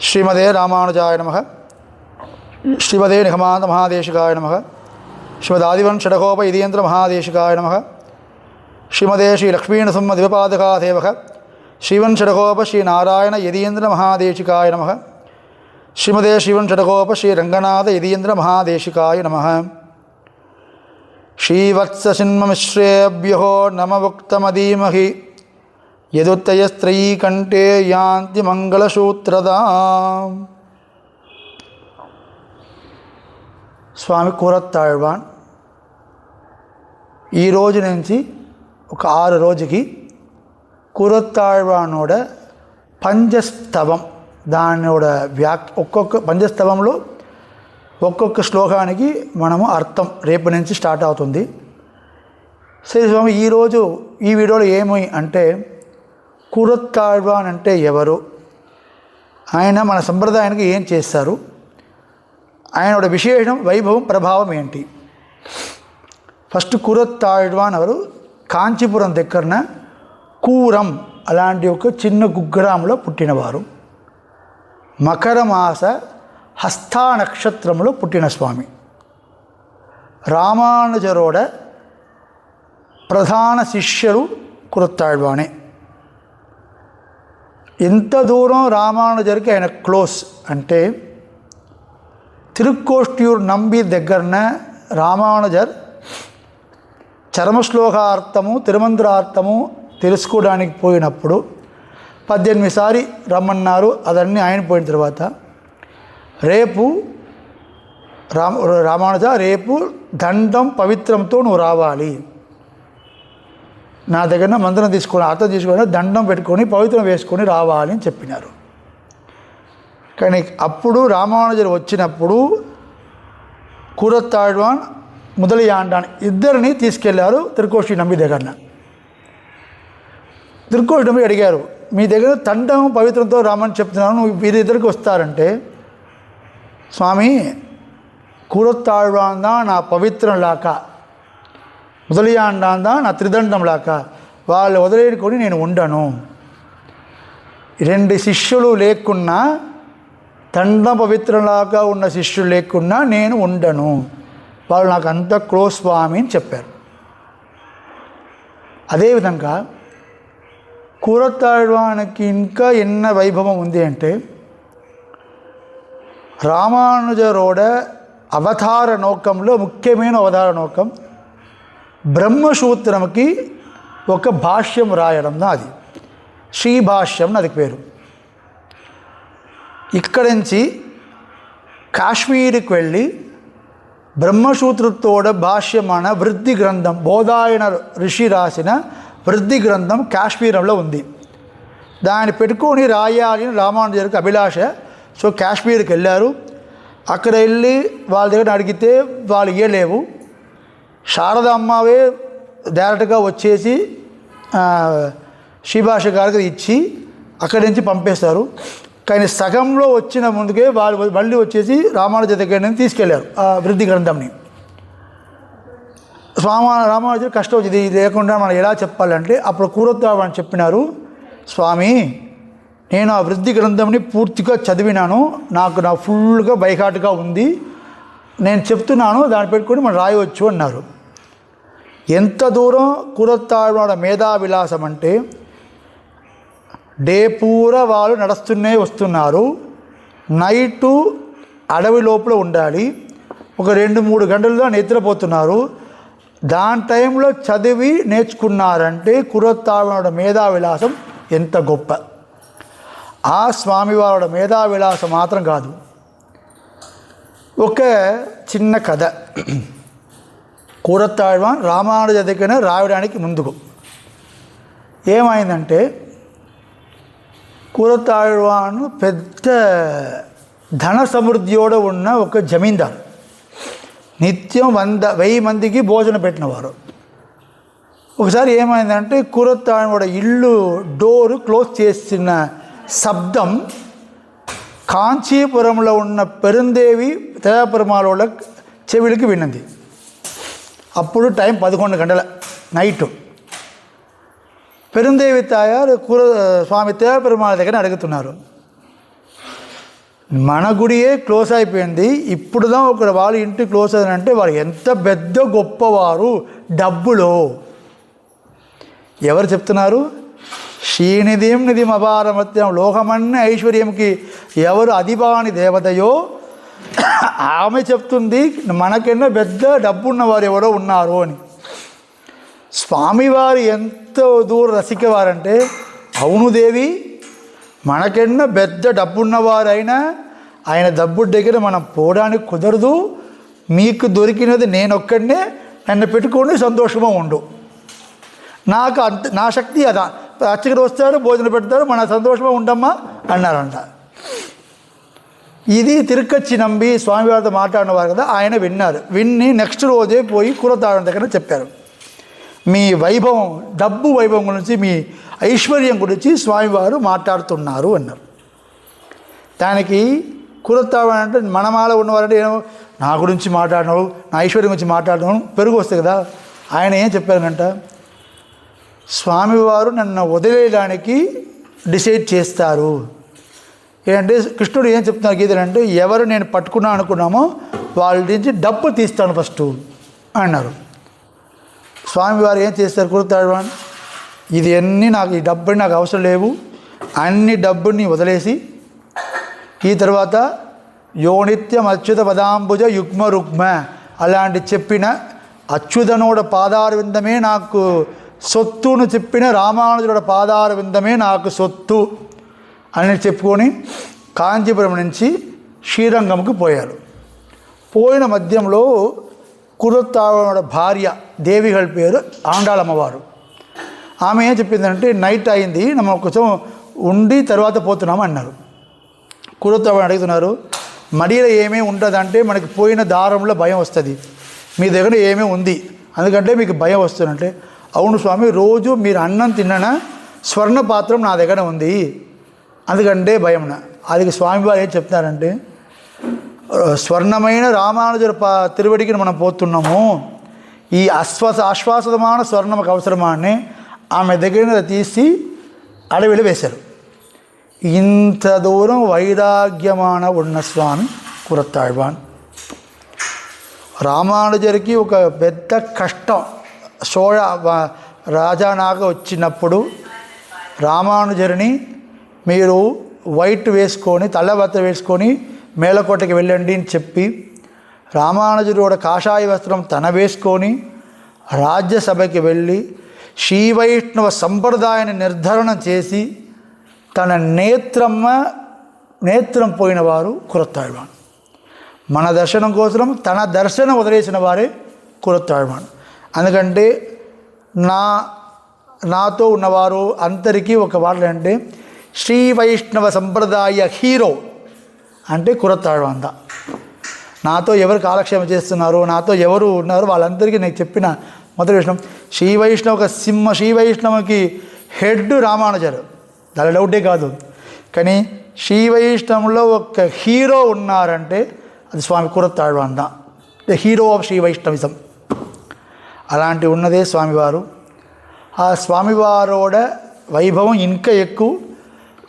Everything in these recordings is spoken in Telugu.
శ్రీమదే రామానుజాయ నమ శ్రీమదే నిగమాంత మహాదేశికాయ నమ శ్రీమదాదివన్ షడకోప ఇదీంద్ర మహాదేశికాయ నమ శ్రీమదే శ్రీ లక్ష్మీనసింహ దివపాదకాదేవ శ్రీవన్ షడకోప శ్రీ నారాయణ యదీంద్ర మహాదేశికాయ నమ శ్రీమదే శ్రీవన్ షడకోప శ్రీ రంగనాథ యదీంద్ర మహాదేశికాయ నమ శ్రీవత్ససిన్మమిశ్రేభ్యో నమముక్తమదీమహి యదుత్తయస్త్రయీకంఠే యాంతి మంగళసూత్రదా. స్వామి కూరత్తాళ్వాన్ ఈ రోజు నుంచి ఒక ఆరు రోజుకి కూరత్తాழ்వానோட పంచస్తవం దానిోட వ్యాక్ ఒక్కొక్క పంచస్తవంలో ఒక్కొక్క శ్లోకానికి మనము అర్థం రేపు నుంచి స్టార్ట్ అవుతుంది. సరే స్వామి ఈరోజు ఈ వీడియోలో ఏమి అంటే కూరొత్తాళ్వాన్ అంటే ఎవరు? ఆయన మన సంప్రదాయానికి ఏం చేస్తారు? ఆయనోட విశేషం వైభవం ప్రభావం ఏంటి? ఫస్ట్ కూరొత్తాళ్వాన్ ఎవరు? కాంచీపురం దగ్గరన కూరం అలాంటి ఒక చిన్న గుగ్రాములో పుట్టినవారు. మకరమాస హస్తా నక్షత్రంలో పుట్టిన స్వామి. రామానుజరోడ ప్రధాన శిష్యులు కురత్తాళ్వాణే ఎంత దూరం రామానుజరికి ఆయన క్లోజ్ అంటే తిరుక్కోష్ట్యూర్ నంబి దగ్గరన రామానుజర్ చరమశ్లోకార్థము తిరుమంత్రార్థము తెలుసుకోవడానికి పోయినప్పుడు పద్దెనిమిది సారి రమ్మన్నారు. అదన్నీ ఆయన పోయిన తర్వాత రేపు రామ రామానుజ రేపు దండం పవిత్రంతో నువ్వు రావాలి. నా దగ్గర మంత్రం తీసుకొని అర్థం తీసుకొని దండం పెట్టుకొని పవిత్రం వేసుకొని రావాలని చెప్పినారు. కానీ అప్పుడు రామానుజులు వచ్చినప్పుడు కూరత్తాడ్వాన్ ముదలియాండాన్ ఇద్దరిని తీసుకెళ్ళారు త్రికోషి నమ్మి దగ్గరన. త్రికోషి నమ్మి అడిగారు మీ దగ్గర తండం పవిత్రంతో రామని చెప్తున్నాను వీరిద్దరికి వస్తారంటే స్వామి కూరత్తాడ్వాన్ నా పవిత్రం లాకా முதலியாண்டான் தான் నా త్రిదండంలాక వాళ్ళు వదిలేనుకొని నేను ఉండను. రెండు శిష్యులు లేకున్నా తండ పవిత్రంలాగా ఉన్న శిష్యులు లేకున్నా నేను ఉండను. వాళ్ళు నాకు అంత క్లోజ్ స్వామి అని చెప్పారు. అదేవిధంగా కూరతాళ్వానికి ఇంకా ఎన్న వైభవం ఉంది అంటే రామానుజరోడ అవతార నౌకంలో ముఖ్యమైన అవతార నౌకం బ్రహ్మసూత్రంకి ఒక భాష్యం రాయడం అది శ్రీభాష్యం అది పేరు. ఇక్కడి నుంచి కాశ్మీర్కి వెళ్ళి బ్రహ్మసూత్రతోడ భాష్యమైన వృద్ధి గ్రంథం బోధాయన ఋషి రాసిన వృద్ధి గ్రంథం కాశ్మీరంలో ఉంది. దాన్ని పెట్టుకొని రాయాలి అని రామానుజరికి అభిలాష సో కాశ్మీర్కి వెళ్ళారు. అక్కడ వెళ్ళి వాళ్ళ దగ్గర అడిగితే వాళ్ళు ఇయ్యలేవు. శారద అమ్మవే డైరెక్ట్గా వచ్చేసి శ్రీభాష గారికి ఇచ్చి అక్కడి నుంచి పంపేస్తారు కానీ సగంలో వచ్చిన ముందుకే వాళ్ళు మళ్ళీ వచ్చేసి రామానుజ దగ్గర నుంచి తీసుకెళ్ళారు ఆ వృద్ధి గ్రంథంని. స్వామి రామానుజుడు కష్టం వచ్చింది. ఇది లేకుండా మనం ఎలా చెప్పాలంటే అప్పుడు కూరొద్దామని చెప్పినారు. స్వామి నేను ఆ వృద్ధి గ్రంథంని పూర్తిగా చదివినాను. నాకు నా ఫుల్గా బైకాటుగా ఉంది. నేను చెప్తున్నాను దాన్ని పెట్టుకొని మనం రాయవచ్చు అన్నారు. ఎంత దూరం కూరత్తాడు మేధా విలాసం అంటే డే పూర వాళ్ళు నడుస్తూనే వస్తున్నారు. నైటు అడవి లోపల ఉండాలి. ఒక రెండు మూడు గంటల్లో నిద్రపోతున్నారు. దాని టైంలో చదివి నేర్చుకున్నారంటే కురత్తాడు మేధా విలాసం ఎంత గొప్ప. ఆ స్వామివారుడ మేధా విలాసం మాత్రం కాదు. ఒక చిన్న కథ. కూరత్తాழ்వాన్ రామానుజ దగ్గర రావడానికి ముందుకు. ఏమైందంటే కూరత్తాళ్వాను పెద్ద ధన సమృద్ధియోడ ఉన్న ఒక జమీందార్. నిత్యం వంద వెయ్యి మందికి భోజనం పెట్టినవారు. ఒకసారి ఏమైందంటే కూరత్తాళ్వాడ ఇల్లు డోరు క్లోజ్ చేసిన శబ్దం కాంచీపురంలో ఉన్న పెరుందేవి తయాపురమాల చెవిలికి విన్నది. అప్పుడు టైం పదకొండు గంటల నైటు. పెరుందేవి తాయారు కూర స్వామి తేజపెరుమాళ దగ్గర అడుగుతున్నారు. మన గుడియే క్లోజ్ అయిపోయింది ఇప్పుడుదా ఒక వాళ్ళ ఇంటి క్లోజ్ అంటే వారు ఎంత పెద్ద గొప్పవారు డబ్బులో. ఎవరు చెప్తున్నారు? శ్రీనిధిం నిధిం అపారమత్యం లోకమన్న ఐశ్వర్యంకి ఎవరు అధిపాని దేవతయో ఆమె చెప్తుంది మనకెన్నో పెద్ద డబ్బున్నవారు ఎవరో ఉన్నారు అని. స్వామివారు ఎంత దూర రసికవారంటే అవును దేవి మనకెన్నో పెద్ద డబ్బున్నవారైనా ఆయన డబ్బు దగ్గర మనం పోవడానికి కుదరదు. మీకు దొరికినది నేనొక్కడనే నన్ను పెట్టుకొని సంతోషంగా ఉండు. నాకు అంత నా శక్తి అదా. అర్చకుడు వస్తారు భోజనం పెడతారు మన సంతోషంగా ఉండమ్మా అన్నారంట. ఇది తిరుక్కచ్చి నంబి స్వామివారితో మాట్లాడినవారు కదా ఆయన విన్నారు. విన్ని నెక్స్ట్ రోజే పోయి కులతాళం దగ్గర చెప్పారు. మీ వైభవం డబ్బు వైభవం గురించి మీ ఐశ్వర్యం గురించి స్వామివారు మాట్లాడుతున్నారు అన్నారు. దానికి కులతాళం అంటే మనమాల ఉన్నవారంటే నా గురించి మాట్లాడినావు నా ఐశ్వర్యం గురించి మాట్లాడినావు పెరుగు వస్తుంది కదా. ఆయన ఏం చెప్పారంట? స్వామివారు నన్ను వదిలేయడానికి డిసైడ్ చేస్తారు. ఏంటంటే కృష్ణుడు ఏం చెప్తున్నారు గీతలు అంటే ఎవరు నేను పట్టుకున్నా అనుకున్నామో వాళ్ళ నుంచి డబ్బు తీస్తాను ఫస్ట్ అన్నారు. స్వామివారు ఏం చేస్తారు కురుతాడు అని ఇది అన్నీ నాకు ఈ డబ్బుని నాకు అవసరం లేవు అన్ని డబ్బుని వదిలేసి ఈ తర్వాత యోనిత్యం అచ్యుత పదాంబుజ యుగ్మ రుగ్మ అలాంటి చెప్పిన అచ్యుతనుడ పాదార విందమే నాకు సొత్తును చెప్పిన రామానుజుడ పాదార విందమే నాకు సొత్తు. అని చెప్పుకొని కాంచీపురం నుంచి శ్రీరంగంకి పోయారు. పోయిన మధ్యంలో కురుత్తావడ భార్య దేవిగల్ పేరు ఆండాళమ్మవారు. ఆమె ఏం చెప్పిందంటే నైట్ అయింది మనం కొంచెం ఉండి తర్వాత పోతున్నాం అన్నారు. కురుతావని అడుగుతున్నారు మడిలో ఏమీ ఉండదంటే మనకి పోయిన దారంలో భయం వస్తుంది. మీ దగ్గర ఏమీ ఉంది. అందుకంటే మీకు భయం వస్తుందంటే అవును స్వామి రోజు మీరు అన్నం తిన్ననా? స్వర్ణ పాత్రం నా దగ్గర ఉంది. అందుకంటే భయమున. అది స్వామివారు ఏం చెప్తున్నారంటే స్వర్ణమైన రామానుజుల పా తిరువడికి మనం పోతున్నాము. ఈ అశ్వాస ఆశ్వాసమైన స్వర్ణమకు అవసరమా అని ఆమె దగ్గర తీసి అడవిలో వేశారు. ఇంత దూరం వైరాగ్యమాన ఉన్న స్వామి కురత్తాழ்వాన్ రామానుజరికి ఒక పెద్ద కష్టం. షోళ రాజానాగ వచ్చినప్పుడు రామానుజరిని మీరు వైట్ వేసుకొని తల్లబత్త వేసుకొని మేలకోటకి వెళ్ళండి అని చెప్పి రామానుజుడు కూడా కాషాయ వస్త్రం తన వేసుకొని రాజ్యసభకి వెళ్ళి శ్రీవైష్ణవ సంప్రదాయాన్ని నిర్ధారణ చేసి తన నేత్రమ్మ నేత్రం పోయిన వారు కురత్తాழ்వాన్ మన దర్శనం కోసం తన దర్శనం వదిలేసిన వారే కురత్తాழ்వాన్ అందుకంటే నా నాతో ఉన్నవారు అందరికీ ఒక వాళ్ళు అంటే శ్రీ వైష్ణవ సంప్రదాయ హీరో అంటే కురత్తాழ்వాంద నాతో ఎవరు కాలక్షేమం చేస్తున్నారు నాతో ఎవరు ఉన్నారు వాళ్ళందరికీ నేను చెప్పిన మొదటి విషయం శ్రీ వైష్ణవ ఒక సింహ శ్రీ వైష్ణవకి హెడ్ రామానుజరు. దాని డౌటే కాదు. కానీ శ్రీ వైష్ణవంలో ఒక హీరో ఉన్నారంటే అది Swami కురత్తాழ்వాంద the hero of Shri Vaishnavism. అలాంటి ఉన్నదే స్వామివారు. ఆ స్వామివారోడ వైభవం ఇంకా ఎక్కువ.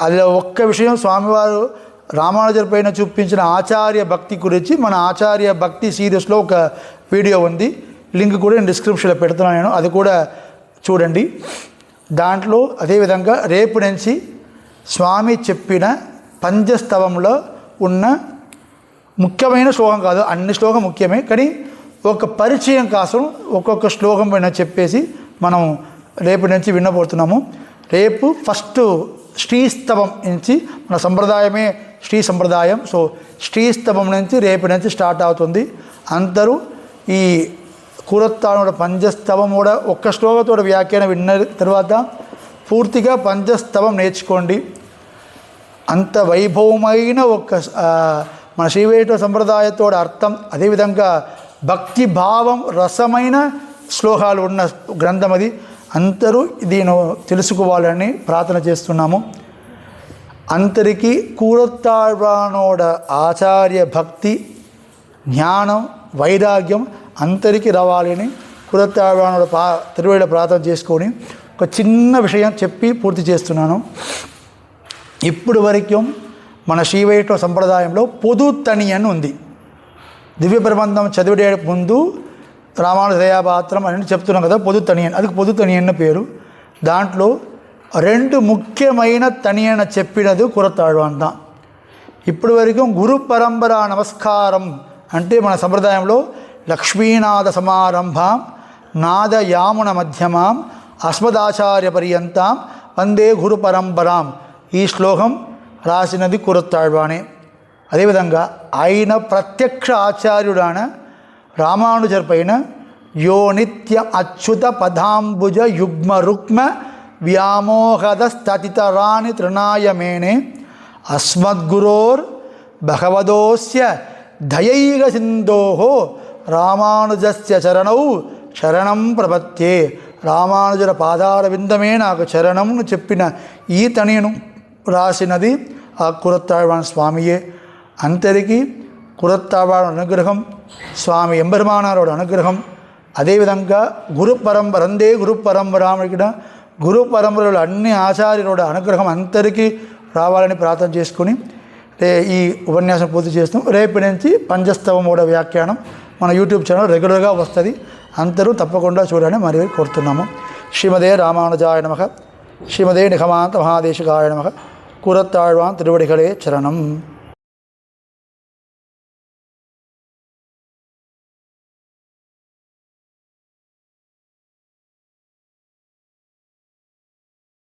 అందులో ఒక్క విషయం స్వామివారు రామానుజర్ పైన చూపించిన ఆచార్య భక్తి గురించి మన ఆచార్య భక్తి సీరియస్లో ఒక వీడియో ఉంది. లింక్ కూడా నేను డిస్క్రిప్షన్లో పెడుతున్నాను నేను. అది కూడా చూడండి. దాంట్లో అదేవిధంగా రేపు నుంచి స్వామి చెప్పిన పంచస్తవంలో ఉన్న ముఖ్యమైన శ్లోకం కాదు అన్ని శ్లోకం ముఖ్యమే. కానీ ఒక పరిచయం కోసం ఒక్కొక్క శ్లోకం పైన చెప్పేసి మనం రేపు నుంచి వినబోతున్నాము. రేపు ఫస్ట్ శ్రీస్తవం నుంచి మన సంప్రదాయమే శ్రీ సంప్రదాయం సో శ్రీస్తవం నుంచి రేపు నుంచి స్టార్ట్ అవుతుంది. అందరూ ఈ కూరత్తానుడ పంచస్తవం కూడా ఒక్క శ్లోకతో వ్యాఖ్యానం విన్న తర్వాత పూర్తిగా పంచస్తవం నేర్చుకోండి. అంత వైభవమైన ఒక మన శ్రీవేట సంప్రదాయతో అర్థం అదేవిధంగా భక్తి భావం రసమైన శ్లోకాలు ఉన్న గ్రంథం అది అందరూ దీని తెలుసుకోవాలని ప్రార్థన చేస్తున్నాము. అందరికీ కూరత్తాழ்వానోడ ఆచార్య భక్తి జ్ఞానం వైరాగ్యం అందరికీ రావాలని కూరత్తాழ்వానోడ పా తిరువేళ ప్రార్థన చేసుకొని ఒక చిన్న విషయం చెప్పి పూర్తి చేస్తున్నాను. ఇప్పుడు వరకు మన శ్రీవైష్ణవ సంప్రదాయంలో పొదు తని అని ఉంది. దివ్య ప్రబంధం చదివేట ముందు రామాను దయాపాత్రం అని చెప్తున్నాం కదా పొదు తనియన్. అది పొదు తనియన్న పేరు. దాంట్లో రెండు ముఖ్యమైన తనియన చెప్పినది కురతాడు అంత ఇప్పటి వరకు గురు పరంపర నమస్కారం అంటే మన సంప్రదాయంలో లక్ష్మీనాథ సమారంభాం నాదయామున మధ్యమాం అస్మదాచార్య పర్యంతం వందే గురు పరంపరాం ఈ శ్లోకం రాసినది కురత్తాழ்వానే అదేవిధంగా ఆయన ప్రత్యక్ష ఆచార్యుడాన రామానుజర్ పైన యోనిత్య అచ్యుత పదాంబుజ యుగ్మ రుక్మ వ్యామోహద స్థతితరాని తృణాయమేణే అస్మద్గురోర్ భగవదోస్య దయైక సింధో రామానుజస్య చరణౌ శరణం ప్రపత్తే. రామానుజుల పాదార విందమే నాకు చరణంను చెప్పిన ఈ తనియను రాసినది ఆ కురత్తాழ்వాన్ స్వామియే. అంతరికి కురత్తాழ்వాడు అనుగ్రహం స్వామి ఎంబెరుమానారోడు అనుగ్రహం. అదేవిధంగా గురు పరంపరందే గురు పరంపరామిడ గురు పరంపరలు అన్ని ఆచార్యుల అనుగ్రహం అందరికీ రావాలని ప్రార్థన చేసుకుని రే ఈ ఉపన్యాసం పూర్తి చేస్తాం రేపటి నుంచి పంచస్తవం మూడో వ్యాఖ్యానం మన యూట్యూబ్ ఛానల్ రెగ్యులర్గా వస్తుంది. అందరూ తప్పకుండా చూడాలని మరి కోరుతున్నాము. శ్రీమదే రామానుజాయ నమ. శ్రీమదే నిఖమాంత మహాదేశికాయ నమ. కూరత్తాళ్వాన్ తిరువడిగలే చరణం.